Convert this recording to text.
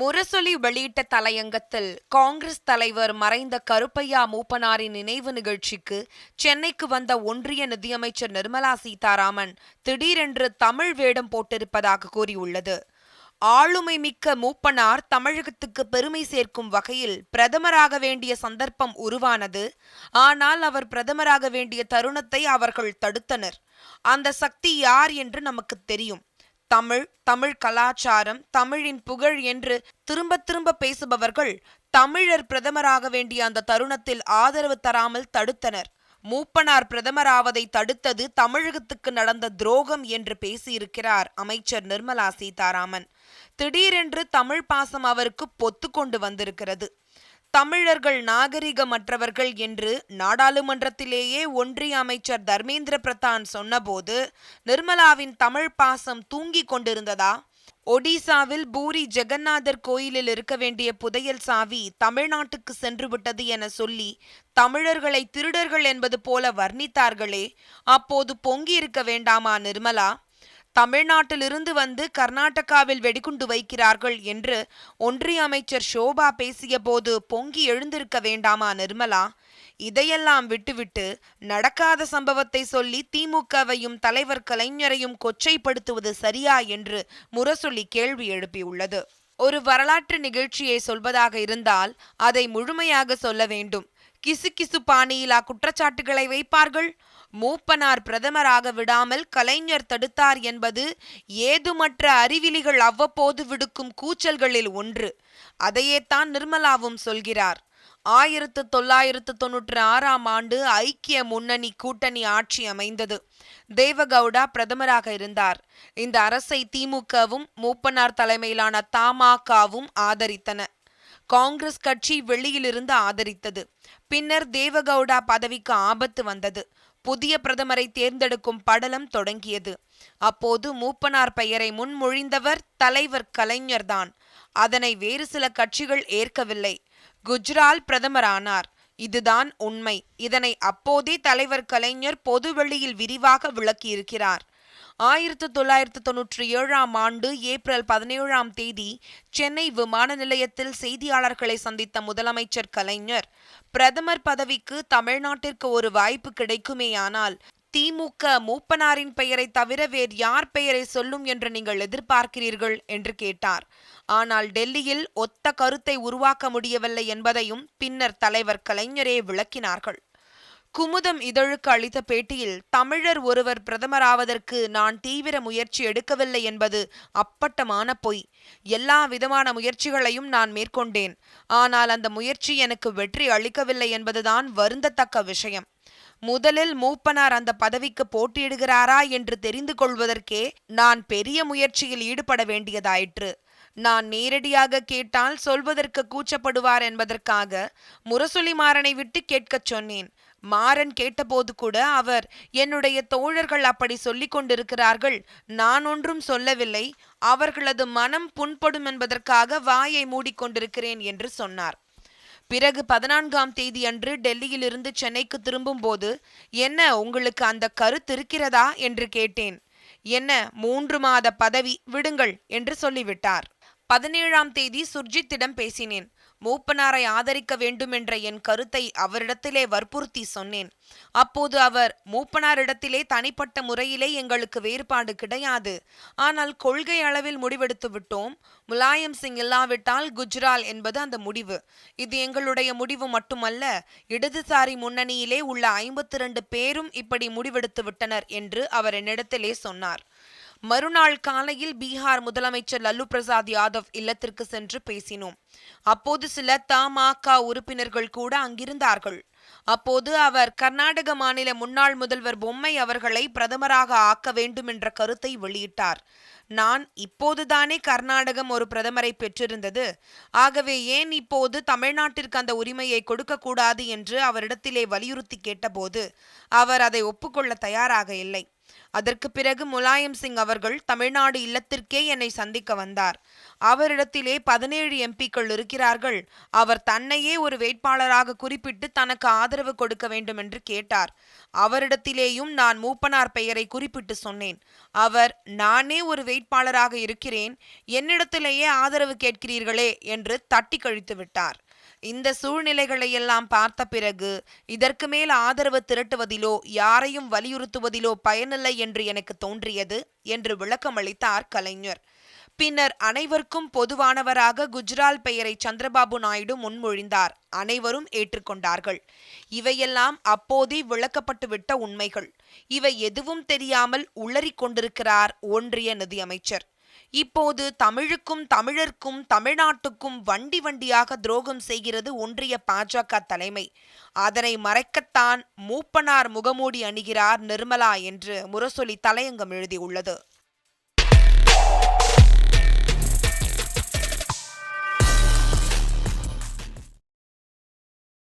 முரசொலி வெளியிட்ட தலையங்கத்தில் காங்கிரஸ் தலைவர் மறைந்த கருப்பையா மூப்பனாரின் நினைவு நிகழ்ச்சிக்கு சென்னைக்கு வந்த ஒன்றிய நிதியமைச்சர் நிர்மலா சீதாராமன் திடீரென்று தமிழ் வேடம் போட்டிருப்பதாக கூறியுள்ளது. ஆளுமை மிக்க மூப்பனார் தமிழகத்துக்கு பெருமை சேர்க்கும் வகையில் பிரதமராக வேண்டிய சந்தர்ப்பம் உருவானது. ஆனால் அவர் பிரதமராக வேண்டிய தருணத்தை அவர்கள் தடுத்தனர். அந்த சக்தி யார் என்று நமக்கு தெரியும். தமிழ் தமிழ் கலாச்சாரம் தமிழின் புகழ் என்று திரும்ப திரும்ப பேசுபவர்கள் தமிழர் பிரதமராக வேண்டிய அந்த தருணத்தில் ஆதரவு தராமல் தடுத்தனர். மூப்பனார் பிரதமராவதை தடுத்தது தமிழகத்துக்கு நடந்த துரோகம் என்று பேசியிருக்கிறார் அமைச்சர் நிர்மலா சீதாராமன். திடீரென்று தமிழ் பாசம் அவருக்கு பொத்து கொண்டு வந்திருக்கிறது. தமிழர்கள் நாகரிகமற்றவர்கள் என்று நாடாளுமன்றத்திலேயே ஒன்றிய அமைச்சர் தர்மேந்திர பிரதான் சொன்னபோது நிர்மலாவின் தமிழ் பாசம் தூங்கிக் கொண்டிருந்ததா? ஒடிசாவில் பூரி ஜெகநாதர் கோயிலில் இருக்க வேண்டிய புதையல் சாவி தமிழ்நாட்டுக்கு சென்று விட்டது என சொல்லி தமிழர்களை திருடர்கள் என்பது போல வர்ணித்தார்களே அப்போது பொங்கி இருக்க வேண்டாமா நிர்மலா? தமிழ்நாட்டிலிருந்து வந்து கர்நாடகாவில் வெடிகுண்டு வைக்கிறார்கள் என்று ஒன்றிய அமைச்சர் ஷோபா பேசியபோது பொங்கி எழுந்திருக்க வேண்டாமா நிர்மலா? இதையெல்லாம் விட்டுவிட்டு நடக்காத சம்பவத்தை சொல்லி திமுகவையும் தலைவர் கலைஞரையும் கொச்சைப்படுத்துவது சரியா என்று முரசொலி கேள்வி எழுப்பியுள்ளது. ஒரு வரலாற்று நிகழ்ச்சியை சொல்வதாக இருந்தால் அதை முழுமையாக சொல்ல வேண்டும். கிசு கிசு பாணியிலா குற்றச்சாட்டுகளை வைப்பார்கள்? மூப்பனார் பிரதமராக விடாமல் கலைஞர் தடுத்தார் என்பது ஏதுமற்ற அறிவிலிகள் அவ்வப்போது விடுக்கும் கூச்சல்களில் ஒன்று. அதையேத்தான் நிர்மலாவும் சொல்கிறார். ஆயிரத்து தொள்ளாயிரத்து தொன்னூற்றி ஆறாம் ஆண்டு ஐக்கிய முன்னணி கூட்டணி ஆட்சி அமைந்தது. தேவகவுடா பிரதமராக இருந்தார். இந்த அரசை திமுகவும் மூப்பனார் தலைமையிலான தமாகவும் ஆதரித்தன. காங்கிரஸ் கட்சி வெளியிலிருந்து ஆதரித்தது. பின்னர் தேவகவுடா பதவிக்கு ஆபத்து வந்தது. புதிய பிரதமரை தேர்ந்தெடுக்கும் படலம் தொடங்கியது. அப்போது மூப்பனார் பெயரை முன்மொழிந்தவர் தலைவர் கலைஞர்தான். அதனை வேறு சில கட்சிகள் ஏற்கவில்லை. குஜ்ரால் பிரதமரானார். இதுதான் உண்மை. இதனை அப்போதே தலைவர் கலைஞர் பொதுவெளியில் விரிவாக விளக்கியிருக்கிறார். ஆயிரத்து தொள்ளாயிரத்து தொன்னூற்றி ஏழாம் ஆண்டு ஏப்ரல் பதினேழாம் தேதி சென்னை விமான நிலையத்தில் செய்தியாளர்களை சந்தித்த முதலமைச்சர் கலைஞர் பிரதமர் பதவிக்கு தமிழ்நாட்டிற்கு ஒரு வாய்ப்பு கிடைக்குமேயானால் திமுக மூப்பனாரின் பெயரை தவிர வேறு யார் பெயரை சொல்லும் என்று நீங்கள் எதிர்பார்க்கிறீர்கள் என்று கேட்டார். ஆனால் டெல்லியில் ஒத்த கருத்தை உருவாக்க முடியவில்லை என்பதையும் பின்னர் தலைவர் கலைஞரே விளக்கினார்கள். குமுதம் இதழுக்கு அளித்த பேட்டியில் தமிழர் ஒருவர் பிரதமராவதற்கு நான் தீவிர முயற்சி எடுக்கவில்லை என்பது அப்பட்டமான பொய். எல்லா விதமான முயற்சிகளையும் நான் மேற்கொண்டேன். ஆனால் அந்த முயற்சி எனக்கு வெற்றி அளிக்கவில்லை என்பதுதான் வருந்தத்தக்க விஷயம். முதலில் மூப்பனார் அந்த பதவிக்கு போட்டியிடுகிறாரா என்று தெரிந்து கொள்வதற்கே நான் பெரிய முயற்சியில் ஈடுபட வேண்டியதாயிற்று. நான் நேரடியாக கேட்டால் சொல்வதற்கு கூச்சப்படுவார் என்பதற்காக முரசொலி மாறனை விட்டு கேட்கச் சொன்னேன். மாறன் கேட்டபோது கூட அவர் என்னுடைய தோழர்கள் அப்படி சொல்லிக் கொண்டிருக்கிறார்கள். நான் ஒன்றும் சொல்லவில்லை. அவர்களது மனம் புண்படும் என்பதற்காக வாயை மூடிக்கொண்டிருக்கிறேன் என்று சொன்னார். பிறகு பதினான்காம் தேதி அன்று டெல்லியிலிருந்து சென்னைக்கு திரும்பும் போது என்ன உங்களுக்கு அந்த கருத்து இருக்கிறதா? என்று கேட்டேன். என்ன மூன்று மாத பதவி விடுங்கள் என்று சொல்லிவிட்டார். பதினேழாம் தேதி சுர்ஜித்திடம் பேசினேன். மூப்பனாரை ஆதரிக்க வேண்டும் என்ற என் கருத்தை அவரிடத்திலே வற்புறுத்தி சொன்னேன். அப்போது அவர் மூப்பனாரிடத்திலே தனிப்பட்ட முறையிலே எங்களுக்கு வேறுபாடு கிடையாது. ஆனால் கொள்கை அளவில் முடிவெடுத்து விட்டோம். முலாயம் சிங் இல்லாவிட்டால் குஜ்ரால் என்பது அந்த முடிவு. இது எங்களுடைய முடிவு மட்டுமல்ல இடதுசாரி முன்னணியிலே உள்ள ஐம்பத்தி இரண்டு பேரும் இப்படி முடிவெடுத்து விட்டனர் என்று அவர் என்னிடத்திலே சொன்னார். மறுநாள் காலையில் பீகார் முதலமைச்சர் லல்லு பிரசாத் யாதவ் இல்லத்திற்கு சென்று பேசினோம். அப்போது சில தமாக உறுப்பினர்கள் கூட அங்கிருந்தார்கள். அப்போது அவர் கர்நாடக மாநில முன்னாள் முதல்வர் பொம்மை அவர்களை பிரதமராக ஆக்க வேண்டும் என்ற கருத்தை வெளியிட்டார். நான் இப்போதுதானே கர்நாடகம் ஒரு பிரதமரை பெற்றிருந்தது. ஆகவே ஏன் இப்போது தமிழ்நாட்டிற்கு அந்த உரிமையை கொடுக்கக்கூடாது என்று அவரிடத்திலே வலியுறுத்தி கேட்டபோது அவர் அதை ஒப்புக்கொள்ள தயாராக இல்லை. அதற்கு பிறகு முலாயம் சிங் அவர்கள் தமிழ்நாடு இல்லத்திற்கே என்னை சந்திக்க வந்தார். அவரிடத்திலே பதினேழு எம்பிக்கள் இருக்கிறார்கள். அவர் தன்னையே ஒரு வேட்பாளராக குறிப்பிட்டு தனக்கு ஆதரவு கொடுக்க வேண்டும் என்று கேட்டார். அவரிடத்திலேயும் நான் மூப்பனார் பெயரை குறிப்பிட்டு சொன்னேன். அவர் நானே ஒரு வேட்பாளராக இருக்கிறேன். என்னிடத்திலேயே ஆதரவு கேட்கிறீர்களே என்று தட்டி கழித்து விட்டார். இந்த சூழ்நிலைகளை எல்லாம் பார்த்த பிறகு இதற்கு மேல் ஆதரவு திரட்டுவதிலோ யாரையும் வலியுறுத்துவதிலோ பயனில்லை என்று எனக்கு தோன்றியது என்று விளக்கமளித்தார் கலைஞர். பின்னர் அனைவருக்கும் பொதுவானவராக குஜ்ரால் பெயரை சந்திரபாபு நாயுடு முன்மொழிந்தார். அனைவரும் ஏற்றுக்கொண்டார்கள். இவையெல்லாம் அப்போதே விளக்கப்பட்டுவிட்ட உண்மைகள். இவை எதுவும் தெரியாமல் உளறிக் கொண்டிருக்கிறார் ஒன்றிய நிதியமைச்சர். இப்போது தமிழுக்கும் தமிழர்க்கும் தமிழ்நாட்டுக்கும் வண்டி வண்டியாக துரோகம் செய்கிறது ஒன்றிய பாஜக தலைமை. அதனை மறைக்கத்தான் மூப்பனார் முகமூடி அணிகிறார் நிர்மலா என்று முரசொலி தலையங்கம் எழுதியுள்ளது.